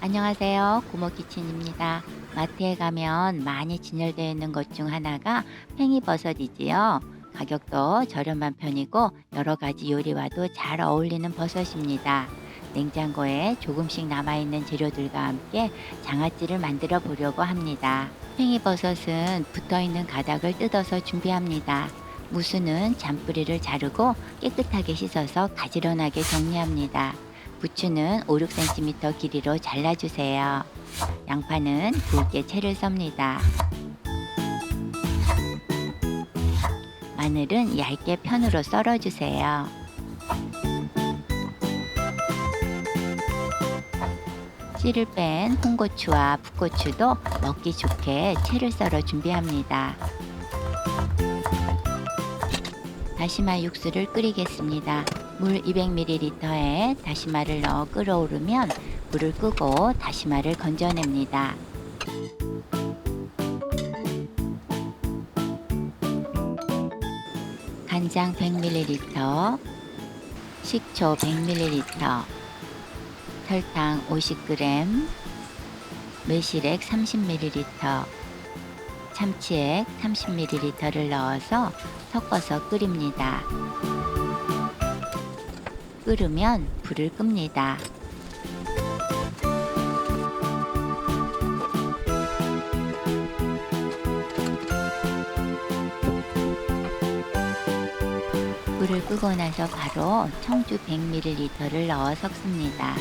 안녕하세요. 고모키친입니다. 마트에 가면 많이 진열되어 있는 것 중 하나가 팽이버섯이지요. 가격도 저렴한 편이고 여러 가지 요리와도 잘 어울리는 버섯입니다. 냉장고에 조금씩 남아있는 재료들과 함께 장아찌를 만들어 보려고 합니다. 팽이버섯은 붙어있는 가닥을 뜯어서 준비합니다. 무수는 잔뿌리를 자르고 깨끗하게 씻어서 가지런하게 정리합니다. 부추는 5, 6cm 길이로 잘라주세요. 양파는 굵게 채를 썹니다. 마늘은 얇게 편으로 썰어주세요. 씨를 뺀 홍고추와 풋고추도 먹기 좋게 채를 썰어 준비합니다. 다시마 육수를 끓이겠습니다. 물 200ml에 다시마를 넣어 끓어오르면 불을 끄고 다시마를 건져냅니다. 간장 100ml, 식초 100ml, 설탕 50g, 매실액 30ml, 참치액 30ml를 넣어서 섞어서 끓입니다. 끓으면 불을 끕니다. 불을 끄고 나서 바로 청주 100ml를 넣어 섞습니다.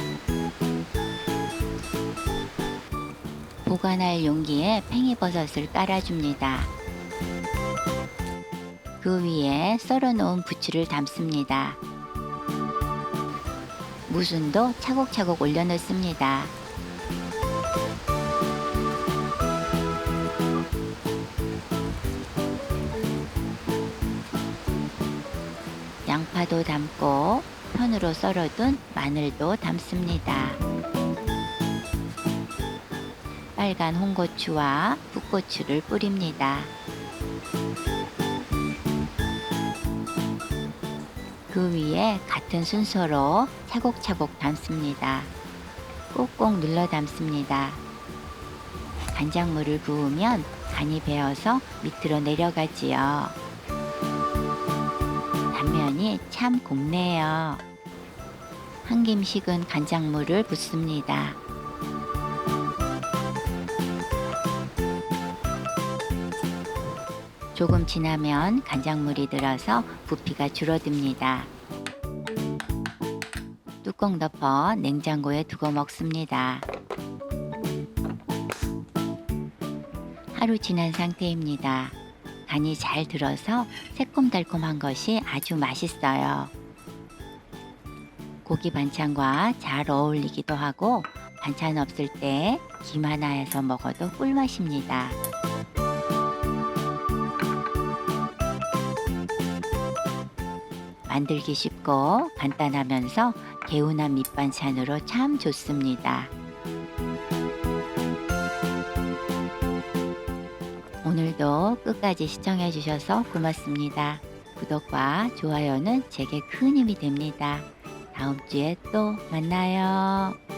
보관할 용기에 팽이버섯을 깔아줍니다. 그 위에 썰어놓은 부추를 담습니다. 무순도 차곡차곡 올려놓습니다. 양파도 담고 편으로 썰어둔 마늘도 담습니다. 빨간 홍고추와 풋고추를 뿌립니다. 그 위에 같은 순서로 차곡차곡 담습니다. 꼭꼭 눌러 담습니다. 간장물을 부으면 간이 배어서 밑으로 내려가지요. 단면이 참 곱네요. 한김 식은 간장물을 붓습니다. 조금 지나면 간장물이 들어서 부피가 줄어듭니다. 뚜껑 덮어 냉장고에 두고 먹습니다. 하루 지난 상태입니다. 간이 잘 들어서 새콤달콤한 것이 아주 맛있어요. 고기 반찬과 잘 어울리기도 하고 반찬 없을 때 김 하나 해서 먹어도 꿀맛입니다. 만들기 쉽고 간단하면서 개운한 밑반찬으로 참 좋습니다. 오늘도 끝까지 시청해 주셔서 고맙습니다. 구독과 좋아요는 제게 큰 힘이 됩니다. 다음 주에 또 만나요.